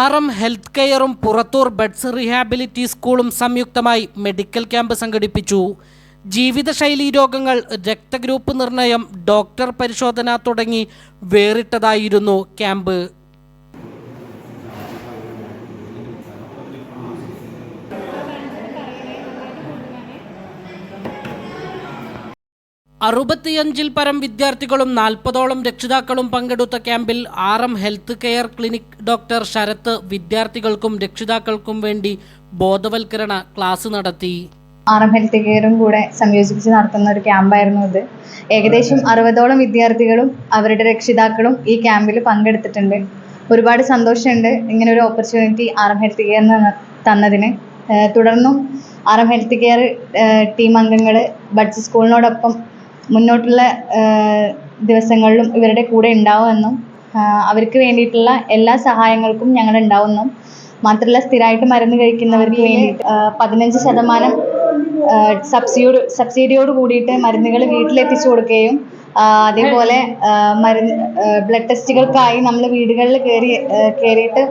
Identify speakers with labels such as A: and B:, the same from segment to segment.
A: R M health കെയറും Purathur buds റീഹാബിലിറ്റി സ്കൂളും സംയുക്തമായി മെഡിക്കൽ ക്യാമ്പ് സംഘടിപ്പിച്ചു. ജീവിതശൈലീ രോഗങ്ങൾ രക്തഗ്രൂപ്പ് നിർണയം ഡോക്ടർ പരിശോധന തുടങ്ങി വേറിട്ടതായിരുന്നു ക്യാമ്പ്. അറുപത്തിയഞ്ചിൽ പരം വിദ്യാർത്ഥികളും നാൽപ്പതോളം രക്ഷിതാക്കളും പങ്കെടുത്ത ക്യാമ്പിൽ R M health care clinic doctor Sharath വിദ്യാർത്ഥികൾക്കും രക്ഷിതാക്കൾക്കും വേണ്ടി ബോധവൽക്കരണ ക്ലാസ് നടത്തി.
B: ആർ എം ഹെൽത്ത് കെയറും കൂടെ സംയോജിപ്പിച്ച് നടത്തുന്ന ഒരു ക്യാമ്പായിരുന്നു ഇത്. ഏകദേശം അറുപതോളം വിദ്യാർത്ഥികളും അവരുടെ രക്ഷിതാക്കളും ഈ ക്യാമ്പിൽ പങ്കെടുത്തിട്ടുണ്ട്. ഒരുപാട് സന്തോഷമുണ്ട് ഇങ്ങനെ ഒരു ഓപ്പർച്യൂണിറ്റി ആർ എം ഹെൽത്ത് കെയറിന് തന്നതിന്. തുടർന്നും R M health care team അംഗങ്ങൾ ബഡ്സ് സ്കൂളിനോടൊപ്പം മുന്നോട്ടുള്ള ദിവസങ്ങളിലും ഇവരുടെ കൂടെ ഉണ്ടാവുമെന്നും അവർക്ക് വേണ്ടിയിട്ടുള്ള എല്ലാ സഹായങ്ങൾക്കും ഞങ്ങൾ ഉണ്ടാവുമെന്നും മാത്രമല്ല സ്ഥിരമായിട്ട് മരുന്ന് കഴിക്കുന്നവർക്ക് വേണ്ടി പതിനഞ്ച് ശതമാനം സബ്സിഡിയോട് സബ്സിഡിയോട് കൂടിയിട്ട് മരുന്നുകൾ വീട്ടിലെത്തിച്ചു കൊടുക്കുകയും അതേപോലെ മരുന്ന് ബ്ലഡ് ടെസ്റ്റുകൾക്കായി നമ്മൾ വീടുകളിൽ കയറി കയറിയിട്ട്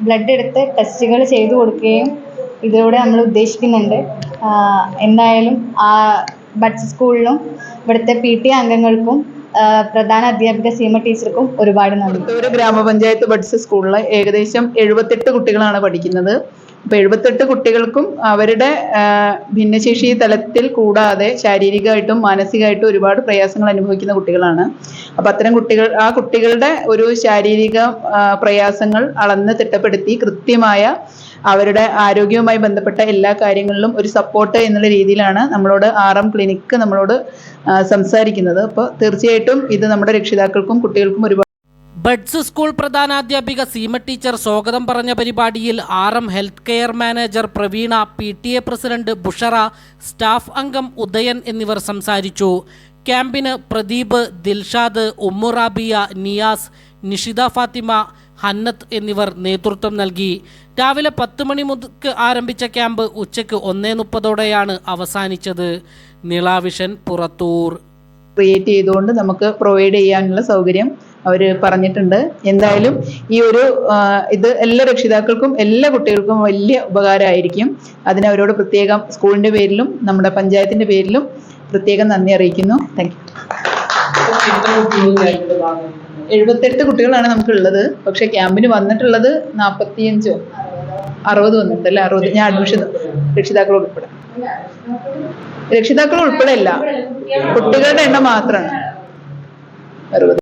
B: ബ്ലഡ് എടുത്ത് ടെസ്റ്റുകൾ ചെയ്തു കൊടുക്കുകയും ഇതിലൂടെ നമ്മൾ ഉദ്ദേശിക്കുന്നുണ്ട്. എന്തായാലും ആ ബഡ്സ് സ്കൂളിലും ഇവിടുത്തെ പി ടി അംഗങ്ങൾക്കും പ്രധാന അധ്യാപിക സീമ ടീച്ചർക്കും ഒരുപാട് നന്ദി.
C: ഗ്രാമപഞ്ചായത്ത് ബഡ്സ് സ്കൂളിൽ ഏകദേശം എഴുപത്തെട്ട് കുട്ടികളാണ് പഠിക്കുന്നത്. അപ്പോൾ എഴുപത്തെട്ട് കുട്ടികൾക്കും അവരുടെ ഭിന്നശേഷി തലത്തിൽ കൂടാതെ ശാരീരികമായിട്ടും മാനസികമായിട്ടും ഒരുപാട് പ്രയാസങ്ങൾ അനുഭവിക്കുന്ന കുട്ടികളാണ്. അപ്പോൾ അത്തരം കുട്ടികൾ ആ കുട്ടികളുടെ ഒരു ശാരീരിക പ്രയാസങ്ങൾ അളന്ന് തിട്ടപ്പെടുത്തി കൃത്യമായ അവരുടെ ആരോഗ്യവുമായി ബന്ധപ്പെട്ട എല്ലാ കാര്യങ്ങളിലും ഒരു സപ്പോർട്ട് എന്നുള്ള രീതിയിലാണ് നമ്മളോട് ആർ എം ക്ലിനിക്ക് നമ്മളോട് സംസാരിക്കുന്നത്. അപ്പോൾ തീർച്ചയായിട്ടും ഇത് നമ്മുടെ രക്ഷിതാക്കൾക്കും കുട്ടികൾക്കും ഒരുപാട്
A: ബഡ്സ് സ്കൂൾ പ്രധാനാധ്യാപിക സീമ ടീച്ചർ സ്വാഗതം പറഞ്ഞ പരിപാടിയിൽ R M health care manager Praveena P T A president Bushara staff അംഗം ഉദയൻ എന്നിവർ സംസാരിച്ചു. ക്യാമ്പിന് പ്രദീപ് ദിൽഷാദ് ഉമ്മുറാബിയ നിയാസ് നിഷിത ഫാത്തിമ ഹന്നത്ത് എന്നിവർ നേതൃത്വം നൽകി. രാവിലെ പത്ത് മണി മുതൽക്ക് ആരംഭിച്ച ക്യാമ്പ് ഉച്ചയ്ക്ക് ഒന്നേ മുപ്പതോടെയാണ് അവസാനിച്ചത്. നിളാവിഷൻ പുറത്തൂർ.
C: ക്രിയേറ്റ് ചെയ്തുകൊണ്ട് നമുക്ക് പ്രൊവൈഡ് ചെയ്യാനുള്ള സൗകര്യം അവർ പറഞ്ഞിട്ടുണ്ട്. എന്തായാലും ഈ ഒരു ഇത് എല്ലാ രക്ഷിതാക്കൾക്കും എല്ലാ കുട്ടികൾക്കും വലിയ ഉപകാരമായിരിക്കും. അതിന് അവരോട് പ്രത്യേകം സ്കൂളിന്റെ പേരിലും നമ്മുടെ പഞ്ചായത്തിന്റെ പേരിലും പ്രത്യേകം നന്ദി അറിയിക്കുന്നു. താങ്ക് എഴുപത്തെട്ട് കുട്ടികളാണ് നമുക്കുള്ളത്. പക്ഷെ ക്യാമ്പിന് വന്നിട്ടുള്ളത് നാൽപ്പത്തിയഞ്ചോ അറുപത് വന്നിട്ടുണ്ട് അല്ലെ? അറുപത്. ഞാൻ അഡ്മിഷൻ രക്ഷിതാക്കൾ ഉൾപ്പെടെ. രക്ഷിതാക്കൾ ഉൾപ്പെടെ അല്ല. കുട്ടികളുടെ എണ്ണം മാത്രമാണ്. അറുപത്.